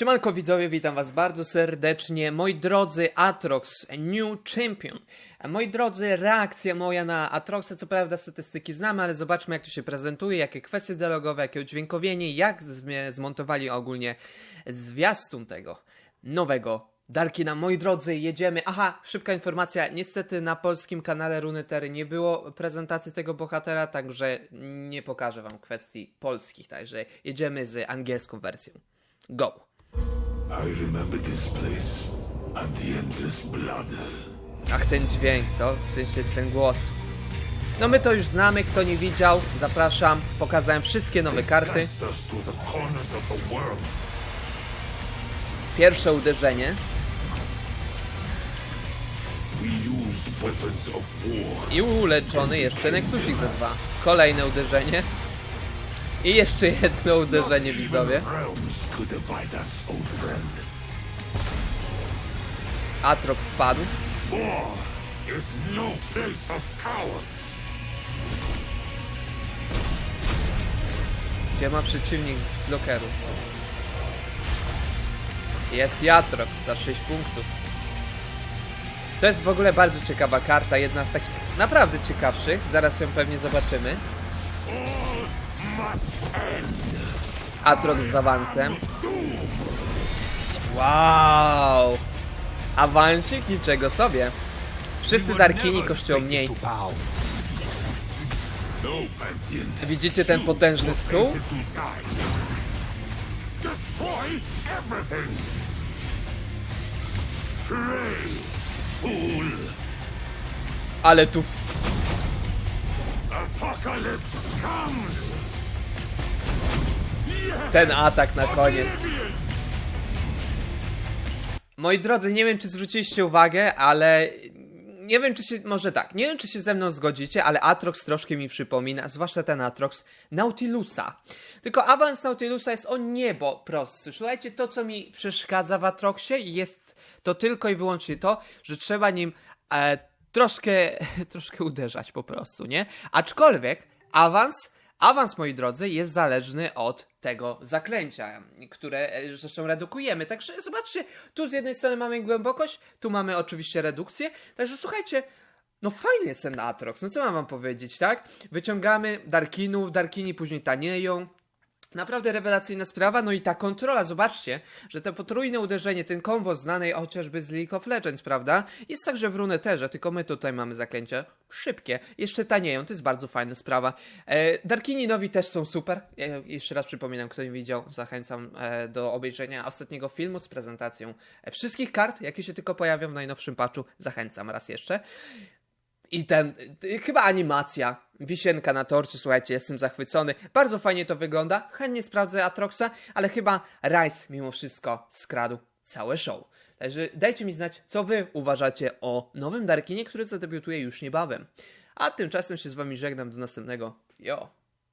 Siemanko widzowie, witam was bardzo serdecznie. Moi drodzy, Atrox, New Champion. Moi drodzy, reakcja moja na Atroxa, co prawda statystyki znamy, ale zobaczmy jak to się prezentuje, jakie kwestie dialogowe, jakie udźwiękowienie, jak zmontowali ogólnie zwiastun tego nowego Darkina. Moi drodzy, jedziemy. Aha, szybka informacja. Niestety na polskim kanale Runeterry nie było prezentacji tego bohatera, także nie pokażę wam kwestii polskich, także jedziemy z angielską wersją. Go! I remember this place and the endless blood. Ach, ten dźwięk, co? W sensie ten głos. No my to już znamy, kto nie widział, zapraszam. Pokazałem wszystkie nowe karty. Pierwsze uderzenie i uleczony jeszcze Nexusik za dwa. Kolejne uderzenie. I jeszcze jedno uderzenie, widzowie. Atrox spadł. Gdzie ma przeciwnik blokeru? Jest Jatrox za 6 punktów. To jest w ogóle bardzo ciekawa karta, jedna z takich naprawdę ciekawszych. Zaraz ją pewnie zobaczymy. Atrox z awansem. Wow! Awansik niczego sobie. Wszyscy Darkini kosztują mniej. Widzicie ten potężny stół? Ale tu Apocalypse comes. Ten atak na koniec. Moi drodzy, nie wiem czy zwróciliście uwagę, ale nie wiem czy się, może tak, nie wiem czy się ze mną zgodzicie, ale Atrox troszkę mi przypomina, zwłaszcza ten Atrox, Nautilusa. Tylko awans Nautilusa jest o niebo prostszy. Słuchajcie, to co mi przeszkadza w Atroxie jest to tylko i wyłącznie to, że trzeba nim e, troszkę, troszkę uderzać po prostu, nie? Aczkolwiek awans Awans, moi drodzy, jest zależny od tego zaklęcia, które e, zresztą redukujemy. Także zobaczcie, tu z jednej strony mamy głębokość, tu mamy oczywiście redukcję. Także słuchajcie, no fajny jest ten Atrox, no co mam wam powiedzieć, tak? Wyciągamy Darkinów, Darkini później tanieją. Naprawdę rewelacyjna sprawa, no i ta kontrola, zobaczcie, że to potrójne uderzenie, ten kombo znanej chociażby z League of Legends, prawda? Jest także w Runeterze, tylko my tutaj mamy zaklęcia szybkie, jeszcze tanieją, to jest bardzo fajna sprawa. E, Darkini nowi też są super, jeszcze raz przypominam, kto nie widział, zachęcam e, do obejrzenia ostatniego filmu z prezentacją e, wszystkich kart, jakie się tylko pojawią w najnowszym patchu, zachęcam raz jeszcze. I ten, y, chyba animacja, wisienka na torcie, słuchajcie, jestem zachwycony. Bardzo fajnie to wygląda. Chętnie sprawdzę Atroxa, ale chyba Rice mimo wszystko skradł całe show. Także dajcie mi znać, co wy uważacie o nowym Darkinie, który zadebiutuje już niebawem. A tymczasem się z wami żegnam do następnego. Jo!